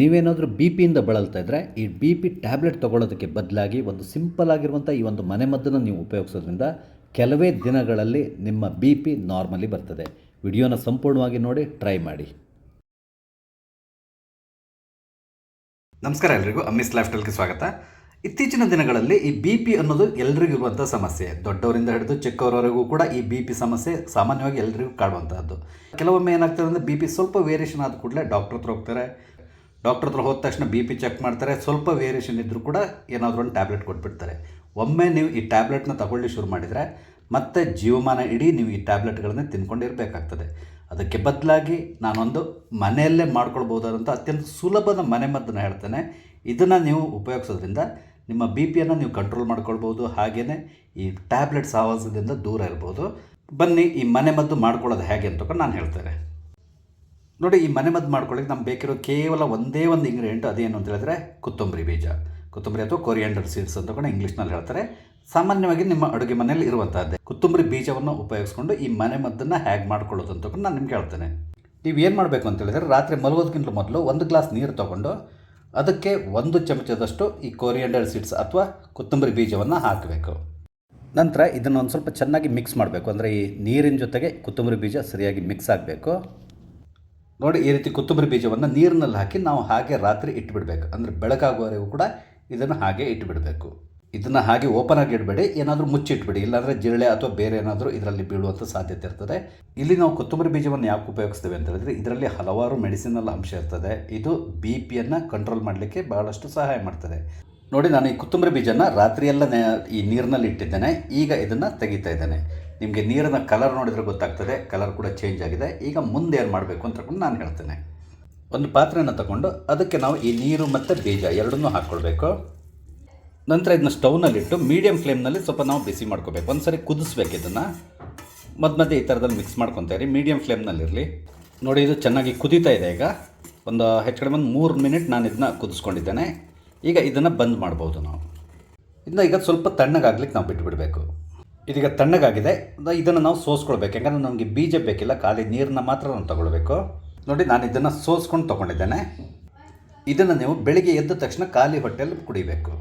ನೀವೇನಾದರೂ ಬಿ ಪಿಯಿಂದ ಬಳಲ್ತಾ ಇದ್ದರೆ ಈ ಬಿ ಪಿ ಟ್ಯಾಬ್ಲೆಟ್ ತೊಗೊಳ್ಳೋದಕ್ಕೆ ಬದಲಾಗಿ ಒಂದು ಸಿಂಪಲ್ ಆಗಿರುವಂಥ ಈ ಒಂದು ಮನೆಮದ್ದನ್ನು ನೀವು ಉಪಯೋಗಿಸೋದ್ರಿಂದ ಕೆಲವೇ ದಿನಗಳಲ್ಲಿ ನಿಮ್ಮ ಬಿ ಪಿ ನಾರ್ಮಲಿ ಬರ್ತದೆ. ವಿಡಿಯೋನ ಸಂಪೂರ್ಣವಾಗಿ ನೋಡಿ, ಟ್ರೈ ಮಾಡಿ. ನಮಸ್ಕಾರ ಎಲ್ರಿಗೂ ಅಮ್ಮಿಸ್ ಲೈಫ್ ಸ್ವಾಗತ. ಇತ್ತೀಚಿನ ದಿನಗಳಲ್ಲಿ ಈ ಬಿ ಪಿ ಅನ್ನೋದು ಎಲ್ರಿಗೂ ಇರುವಂಥ ಸಮಸ್ಯೆ. ದೊಡ್ಡವರಿಂದ ಹಿಡಿದು ಚಿಕ್ಕವರವರೆಗೂ ಕೂಡ ಈ ಬಿ ಪಿ ಸಮಸ್ಯೆ ಸಾಮಾನ್ಯವಾಗಿ ಎಲ್ರಿಗೂ ಕಾಡುವಂಥದ್ದು ಕೆಲವೊಮ್ಮೆ ಏನಾಗ್ತದೆ ಅಂದರೆ ಬಿ ಪಿ ಸ್ವಲ್ಪ ವೇರಿಯೇಷನ್ ಆದ ಕೂಡಲೇ ಡಾಕ್ಟ್ರ್ ಹತ್ರ ಹೋಗ್ತಾರೆ. ಡಾಕ್ಟ್ರ್ ಹತ್ರ ಹೋದ ತಕ್ಷಣ ಬಿ ಪಿ ಚೆಕ್ ಮಾಡ್ತಾರೆ, ಸ್ವಲ್ಪ ವೇರಿಯೇಷನ್ ಇದ್ದರೂ ಕೂಡ ಏನಾದರೂ ಒಂದು ಟ್ಯಾಬ್ಲೆಟ್ ಕೊಟ್ಬಿಡ್ತಾರೆ. ಒಮ್ಮೆ ನೀವು ಈ ಟ್ಯಾಬ್ಲೆಟ್ನ ತಗೊಳ್ಳಿ ಶುರು ಮಾಡಿದರೆ ಮತ್ತೆ ಜೀವಮಾನ ಇಡೀ ನೀವು ಈ ಟ್ಯಾಬ್ಲೆಟ್ಗಳನ್ನೇ ತಿನ್ಕೊಂಡಿರಬೇಕಾಗ್ತದೆ. ಅದಕ್ಕೆ ಬದಲಾಗಿ ನಾನೊಂದು ಮನೆಯಲ್ಲೇ ಮಾಡ್ಕೊಳ್ಬೋದಾದಂಥ ಅತ್ಯಂತ ಸುಲಭದ ಮನೆಮದ್ದನ್ನು ಹೇಳ್ತೇನೆ. ಇದನ್ನು ನೀವು ಉಪಯೋಗಿಸೋದ್ರಿಂದ ನಿಮ್ಮ ಬಿ ಪಿಯನ್ನು ನೀವು ಕಂಟ್ರೋಲ್ ಮಾಡ್ಕೊಳ್ಬೋದು ಹಾಗೆಯೇ ಈ ಟ್ಯಾಬ್ಲೆಟ್ ಸಹವಾಸದಿಂದ ದೂರ ಇರ್ಬೋದು. ಬನ್ನಿ ಈ ಮನೆಮದ್ದು ಮಾಡ್ಕೊಳ್ಳೋದು ಹೇಗೆ ಅಂತ ನಾನು ಹೇಳ್ತೇನೆ. ನೋಡಿ, ಈ ಮನೆಮದ್ದು ಮಾಡ್ಕೊಳ್ಳಿಕ್ಕೆ ನಮ್ಗೆ ಬೇಕಿರೋ ಕೇವಲ ಒಂದೇ ಒಂದು ಇಂಗ್ರೀಡಿಯೆಂಟ್ ಅದೇನು ಅಂತ ಹೇಳಿದ್ರೆ ಕೊತ್ತಂಬರಿ ಬೀಜ. ಕೊತ್ತಂಬರಿ ಅಥವಾ ಕೊರಿಯಾಂಡರ್ ಸೀಡ್ಸ್ ಅಂತ ಕೂಡ ಇಂಗ್ಲೀಷ್ನಲ್ಲಿ ಹೇಳ್ತಾರೆ. ಸಾಮಾನ್ಯವಾಗಿ ನಿಮ್ಮ ಅಡುಗೆ ಮನೆಯಲ್ಲಿ ಇರುವಂಥದ್ದೇ ಕೊತ್ತಂಬರಿ ಬೀಜವನ್ನು ಉಪಯೋಗಿಸ್ಕೊಂಡು ಈ ಮನೆಮದ್ದನ್ನು ಹೇಗೆ ಮಾಡ್ಕೊಳ್ಳೋದು ಅಂತ ಕೂಡ ನಾನು ನಿಮ್ಗೆ ಹೇಳ್ತೇನೆ. ನೀವು ಏನು ಮಾಡಬೇಕು ಅಂತ ಹೇಳಿದ್ರೆ, ರಾತ್ರಿ ಮಲಗೋದಕ್ಕಿಂತ ಮೊದಲು ಒಂದು ಗ್ಲಾಸ್ ನೀರು ತೊಗೊಂಡು ಅದಕ್ಕೆ ಒಂದು ಚಮಚದಷ್ಟು ಈ ಕೊರಿಯಾಂಡರ್ ಸೀಡ್ಸ್ ಅಥವಾ ಕೊತ್ತಂಬರಿ ಬೀಜವನ್ನು ಹಾಕಬೇಕು. ನಂತರ ಇದನ್ನು ಒಂದು ಸ್ವಲ್ಪ ಚೆನ್ನಾಗಿ ಮಿಕ್ಸ್ ಮಾಡಬೇಕು. ಅಂದರೆ ಈ ನೀರಿನ ಜೊತೆಗೆ ಕೊತ್ತಂಬರಿ ಬೀಜ ಸರಿಯಾಗಿ ಮಿಕ್ಸ್ ಆಗಬೇಕು. ನೋಡಿ ಈ ರೀತಿ ಕೊತ್ತಂಬರಿ ಬೀಜವನ್ನು ನೀರಿನಲ್ಲಿ ಹಾಕಿ ನಾವು ಹಾಗೆ ರಾತ್ರಿ ಇಟ್ಬಿಡಬೇಕು. ಅಂದರೆ ಬೆಳಕಾಗುವವರೆಗೂ ಕೂಡ ಇದನ್ನು ಹಾಗೆ ಇಟ್ಟುಬಿಡಬೇಕು ಇದನ್ನು ಹಾಗೆ ಓಪನ್ ಆಗಿ ಇಡಬೇಡಿ. ಏನಾದರೂ ಮುಚ್ಚಿಟ್ಬಿಡಿ. ಇಲ್ಲಾಂದರೆ ಜಿರಳೆ ಅಥವಾ ಬೇರೆ ಏನಾದರೂ ಇದರಲ್ಲಿ ಬೀಳುವಂಥ ಸಾಧ್ಯತೆ ಇರ್ತದೆ. ಇಲ್ಲಿ ನಾವು ಕೊತ್ತಂಬರಿ ಬೀಜವನ್ನು ಯಾಕೆ ಉಪಯೋಗಿಸ್ತೇವೆ ಅಂತ ಹೇಳಿದ್ರೆ, ಇದರಲ್ಲಿ ಹಲವಾರು ಮೆಡಿಸಿನಲ್ ಅಂಶ ಇರ್ತದೆ. ಇದು ಬಿ ಪಿಯನ್ನು ಕಂಟ್ರೋಲ್ ಮಾಡಲಿಕ್ಕೆ ಬಹಳಷ್ಟು ಸಹಾಯ ಮಾಡ್ತದೆ. ನೋಡಿ ನಾನು ಈ ಕೊತ್ತಂಬರಿ ಬೀಜನ ರಾತ್ರಿಯೆಲ್ಲ ಈ ನೀರಿನಲ್ಲಿ ಇಟ್ಟಿದ್ದೇನೆ. ಈಗ ಇದನ್ನು ತೆಗಿತಾ ಇದ್ದೇನೆ. ನಿಮಗೆ ನೀರಿನ ಕಲರ್ ನೋಡಿದರೆ ಗೊತ್ತಾಗ್ತದೆ ಕಲರ್ ಕೂಡ ಚೇಂಜ್ ಆಗಿದೆ. ಈಗ ಮುಂದೆ ಏನು ಮಾಡಬೇಕು ಅಂತ ನಾನು ಹೇಳ್ತೇನೆ. ಒಂದು ಪಾತ್ರೆಯನ್ನು ತಗೊಂಡು ಅದಕ್ಕೆ ನಾವು ಈ ನೀರು ಮತ್ತು ಬೀಜ ಎರಡನ್ನೂ ಹಾಕ್ಕೊಳ್ಬೇಕು ನಂತರ ಇದನ್ನ ಸ್ಟೌವ್ನಲ್ಲಿಟ್ಟು ಮೀಡಿಯಮ್ ಫ್ಲೇಮ್ನಲ್ಲಿ ಸ್ವಲ್ಪ ನಾವು ಬಿಸಿ ಮಾಡ್ಕೋಬೇಕು. ಒಂದು ಸರಿ ಕುದಿಸ್ಬೇಕು ಇದನ್ನು. ಮಧ್ಯ ಮಧ್ಯೆ ಈ ಥರದಲ್ಲಿ ಮಿಕ್ಸ್ ಮಾಡ್ಕೊತಾ ಇರಿ. ಮೀಡಿಯಮ್ ಫ್ಲೇಮ್ನಲ್ಲಿರಲಿ ನೋಡಿ ಇದು ಚೆನ್ನಾಗಿ ಕುದೀತಾ ಇದೆ ಈಗ. ಒಂದು ಹೆಚ್ಚು ಕಡಿಮೆ ಒಂದು ಮೂರು ಮಿನಿಟ್ ನಾನು ಇದನ್ನ ಕುದಿಸ್ಕೊಂಡಿದ್ದೇನೆ. ಈಗ ಇದನ್ನು ಬಂದ್ ಮಾಡ್ಬೋದು ನಾವು. ಇದನ್ನ ಈಗ ಸ್ವಲ್ಪ ತಣ್ಣಗಾಗ್ಲಿಕ್ಕೆ ನಾವು ಬಿಟ್ಬಿಡಬೇಕು. ಇದೀಗ ತಣ್ಣಗಾಗಿದೆ. ಇದನ್ನು ನಾವು ಸೋಸ್ಕೊಳ್ಬೇಕು. ಯಾಕಂದರೆ ನಮಗೆ ಬೀಜ ಬೇಕಿಲ್ಲ, ಖಾಲಿ ನೀರನ್ನ ಮಾತ್ರ ನಾನು ತಗೊಳ್ಬೇಕು. ನೋಡಿ, ನಾನು ಇದನ್ನು ಸೋಸ್ಕೊಂಡು ತೊಗೊಂಡಿದ್ದೇನೆ. ಇದನ್ನು ನೀವು ಬೆಳಿಗ್ಗೆ ಎದ್ದ ತಕ್ಷಣ ಖಾಲಿ ಹೊಟ್ಟೆಯಲ್ಲಿ ಕುಡಿಬೇಕು.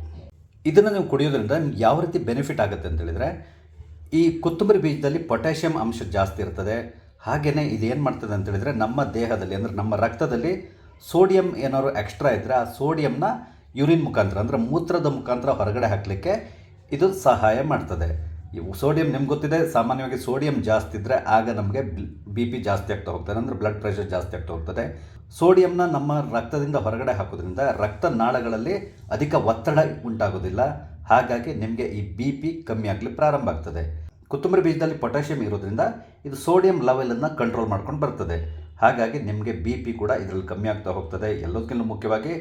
ಇದನ್ನು ನೀವು ಕುಡಿಯೋದ್ರಿಂದ ನಿಮ್ಗೆ ಯಾವ ರೀತಿ ಬೆನಿಫಿಟ್ ಆಗುತ್ತೆ ಅಂತ ಹೇಳಿದರೆ, ಈ ಕೊತ್ತಂಬರಿ ಬೀಜದಲ್ಲಿ ಪೊಟ್ಯಾಷಿಯಂ ಅಂಶ ಜಾಸ್ತಿ ಇರ್ತದೆ. ಹಾಗೆಯೇ ಇದು ಏನು ಮಾಡ್ತದೆ ಅಂತ ಹೇಳಿದರೆ, ನಮ್ಮ ದೇಹದಲ್ಲಿ ಅಂದರೆ ನಮ್ಮ ರಕ್ತದಲ್ಲಿ ಸೋಡಿಯಂ ಏನಾದ್ರು ಎಕ್ಸ್ಟ್ರಾ ಇದ್ದರೆ ಆ ಸೋಡಿಯಂನ ಯೂರಿನ್ ಮುಖಾಂತರ ಅಂದರೆ ಮೂತ್ರದ ಮುಖಾಂತರ ಹೊರಗಡೆ ಹಾಕಲಿಕ್ಕೆ ಇದು ಸಹಾಯ ಮಾಡ್ತದೆ. ಇವು ಸೋಡಿಯಂ ನಿಮ್ಗೆ ಗೊತ್ತಿದೆ, ಸಾಮಾನ್ಯವಾಗಿ ಸೋಡಿಯಂ ಜಾಸ್ತಿ ಇದ್ದರೆ ಆಗ ನಮಗೆ ಬಿ ಪಿ ಜಾಸ್ತಿ ಆಗ್ತಾ ಹೋಗ್ತದೆ, ಅಂದರೆ ಬ್ಲಡ್ ಪ್ರೆಷರ್ ಜಾಸ್ತಿ ಆಗ್ತಾ ಹೋಗ್ತದೆ. ಸೋಡಿಯಂನ ನಮ್ಮ ರಕ್ತದಿಂದ ಹೊರಗಡೆ ಹಾಕೋದ್ರಿಂದ ರಕ್ತನಾಳಗಳಲ್ಲಿ ಅಧಿಕ ಒತ್ತಡ ಉಂಟಾಗೋದಿಲ್ಲ. ಹಾಗಾಗಿ ನಿಮಗೆ ಈ ಬಿ ಪಿ ಕಮ್ಮಿ ಆಗಲಿ ಪ್ರಾರಂಭ ಆಗ್ತದೆ. ಕೊತ್ತಂಬರಿ ಬೀಜದಲ್ಲಿ ಪೊಟ್ಯಾಷಿಯಂ ಇರೋದ್ರಿಂದ ಇದು ಸೋಡಿಯಂ ಲೆವೆಲನ್ನು ಕಂಟ್ರೋಲ್ ಮಾಡ್ಕೊಂಡು ಬರ್ತದೆ. ಹಾಗಾಗಿ ನಿಮಗೆ ಬಿ ಪಿ ಕೂಡ ಇದರಲ್ಲಿ ಕಮ್ಮಿ ಆಗ್ತಾ ಹೋಗ್ತದೆ. ಎಲ್ಲದಕ್ಕಿಂತ ಮುಖ್ಯವಾಗಿ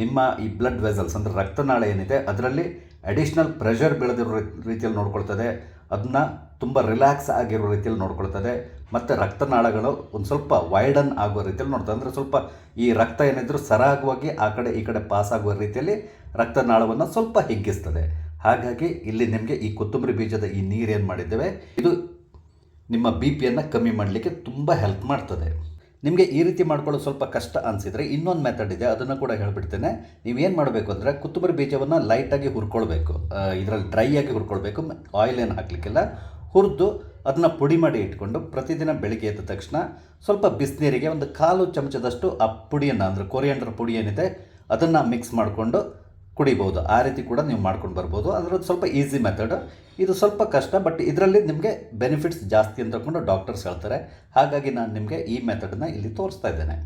ನಿಮ್ಮ ಈ ಬ್ಲಡ್ ವೆಸಲ್ಸ್ ಅಂದರೆ ರಕ್ತನಾಳ ಏನಿದೆ, ಅದರಲ್ಲಿ ಅಡಿಷ್ನಲ್ ಪ್ರೆಷರ್ ಬೆಳೆದಿರೋ ರೀತಿಯಲ್ಲಿ ನೋಡ್ಕೊಳ್ತದೆ. ಅದನ್ನ ತುಂಬ ರಿಲ್ಯಾಕ್ಸ್ ಆಗಿರೋ ರೀತಿಯಲ್ಲಿ ನೋಡ್ಕೊಳ್ತದೆ. ಮತ್ತು ರಕ್ತನಾಳಗಳು ಒಂದು ಸ್ವಲ್ಪ ವೈಡನ್ ಆಗೋ ರೀತಿಯಲ್ಲಿ ನೋಡ್ತದೆ. ಅಂದರೆ ಸ್ವಲ್ಪ ಈ ರಕ್ತ ಏನಿದ್ರು ಸರಾಗವಾಗಿ ಆ ಕಡೆ ಈ ಕಡೆ ಪಾಸ್ ಆಗುವ ರೀತಿಯಲ್ಲಿ ರಕ್ತನಾಳವನ್ನು ಸ್ವಲ್ಪ ಹಿಗ್ಗಿಸ್ತದೆ. ಹಾಗಾಗಿ ಇಲ್ಲಿ ನಿಮಗೆ ಈ ಕೊತ್ತಂಬರಿ ಬೀಜದ ಈ ನೀರೇನು ಮಾಡಿದ್ದೇವೆ? ಇದು ನಿಮ್ಮ ಬಿ ಪಿಯನ್ನು ಕಮ್ಮಿ ಮಾಡಲಿಕ್ಕೆ ತುಂಬ ಹೆಲ್ಪ್ ಮಾಡ್ತದೆ. ನಿಮಗೆ ಈ ರೀತಿ ಮಾಡ್ಕೊಳ್ಳೋದು ಸ್ವಲ್ಪ ಕಷ್ಟ ಅನಿಸಿದರೆ ಇನ್ನೊಂದು ಮೆಥಡ್ ಇದೆ, ಅದನ್ನು ಕೂಡ ಹೇಳಿಬಿಡ್ತೇನೆ. ನೀವೇನು ಮಾಡಬೇಕು ಅಂದರೆ ಕುತ್ತುಂಬರಿ ಬೀಜವನ್ನು ಲೈಟಾಗಿ ಹುರ್ಕೊಳ್ಬೇಕು. ಇದರಲ್ಲಿ ಡ್ರೈ ಆಗಿ ಹುರ್ಕೊಳ್ಬೇಕು ಆಯಿಲ್ ಏನು ಹಾಕ್ಲಿಕ್ಕಿಲ್ಲ. ಹುರಿದು ಅದನ್ನು ಪುಡಿ ಮಾಡಿ ಇಟ್ಕೊಂಡು ಪ್ರತಿದಿನ ಬೆಳಿಗ್ಗೆ ಎದ್ದ ತಕ್ಷಣ ಸ್ವಲ್ಪ ಬಿಸಿನೀರಿಗೆ ಒಂದು ಕಾಲು ಚಮಚದಷ್ಟು ಆ ಪುಡಿಯನ್ನು ಅಂದರೆ ಕೊರಿಯಂಡರ್ ಪುಡಿ ಏನಿದೆ, ಅದನ್ನು ಮಿಕ್ಸ್ ಮಾಡಿಕೊಂಡು ಕುಡಿಬೋದು. ಆ ರೀತಿ ಕೂಡ ನೀವು ಮಾಡ್ಕೊಂಡು ಬರ್ಬೋದು. ಅದರದ್ದು ಸ್ವಲ್ಪ ಈಸಿ ಮೆಥಡ್ ಇದು ಸ್ವಲ್ಪ ಕಷ್ಟ ಬಟ್ ಇದರಲ್ಲಿ ನಿಮಗೆ ಬೆನಿಫಿಟ್ಸ್ ಜಾಸ್ತಿ ಅಂತ ಡಾಕ್ಟರ್ಸ್ ಹೇಳ್ತಾರೆ. ಹಾಗಾಗಿ ನಾನು ನಿಮಗೆ ಈ ಮೆಥಡನ್ನ ಇಲ್ಲಿ ತೋರಿಸ್ತಾ ಇದ್ದೇನೆ.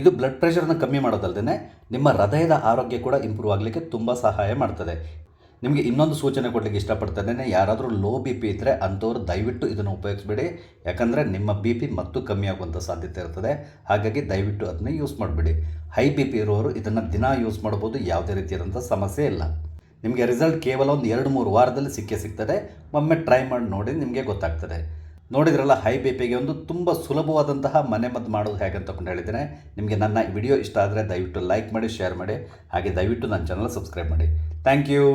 ಇದು ಬ್ಲಡ್ ಪ್ರೆಷರ್ನ ಕಮ್ಮಿ ಮಾಡೋದಲ್ಲದೆ ನಿಮ್ಮ ಹೃದಯದ ಆರೋಗ್ಯ ಕೂಡ ಇಂಪ್ರೂವ್ ಆಗಲಿಕ್ಕೆ ತುಂಬ ಸಹಾಯ ಮಾಡ್ತದೆ. ನಿಮಗೆ ಇನ್ನೊಂದು ಸೂಚನೆ ಕೊಡಲಿಕ್ಕೆ ಇಷ್ಟಪಡ್ತಾನೆ ಯಾರಾದರೂ ಲೋ ಬಿ ಪಿ ಇದ್ದರೆ ಅಂಥವ್ರು ದಯವಿಟ್ಟು ಇದನ್ನು ಉಪಯೋಗಿಸ್ಬೇಡಿ. ಯಾಕಂದರೆ ನಿಮ್ಮ ಬಿ ಪಿ ಮತ್ತು ಕಮ್ಮಿ ಆಗುವಂಥ ಸಾಧ್ಯತೆ ಇರ್ತದೆ. ಹಾಗಾಗಿ ದಯವಿಟ್ಟು ಅದನ್ನ ಯೂಸ್ ಮಾಡಿಬಿಡಿ. ಹೈ ಬಿ ಪಿ ಇರೋರು ಇದನ್ನು ದಿನ ಯೂಸ್ ಮಾಡ್ಬೋದು, ಯಾವುದೇ ರೀತಿಯಾದಂಥ ಸಮಸ್ಯೆ ಇಲ್ಲ. ನಿಮಗೆ ರಿಸಲ್ಟ್ ಕೇವಲ ಒಂದು ಎರಡು ಮೂರು ವಾರದಲ್ಲಿ ಸಿಕ್ಕೇ ಸಿಗ್ತದೆ. ಒಮ್ಮೆ ಟ್ರೈ ಮಾಡಿ ನೋಡಿ ನಿಮಗೆ ಗೊತ್ತಾಗ್ತದೆ. ನೋಡಿದ್ರಲ್ಲ, ಹೈ ಬಿ ಪಿಗೆ ಒಂದು ತುಂಬ ಸುಲಭವಾದಂತಹ ಮನೆಮದ್ದು ಮಾಡೋದು ಹೇಗೆ ಅಂತ ಹೇಳಿದ್ದೇನೆ. ನಿಮಗೆ ನನ್ನ ವಿಡಿಯೋ ಇಷ್ಟ ಆದರೆ ದಯವಿಟ್ಟು ಲೈಕ್ ಮಾಡಿ, ಶೇರ್ ಮಾಡಿ. ಹಾಗೆ ದಯವಿಟ್ಟು ನನ್ನ ಚಾನಲ್ ಸಬ್ಸ್ಕ್ರೈಬ್ ಮಾಡಿ. Thank you.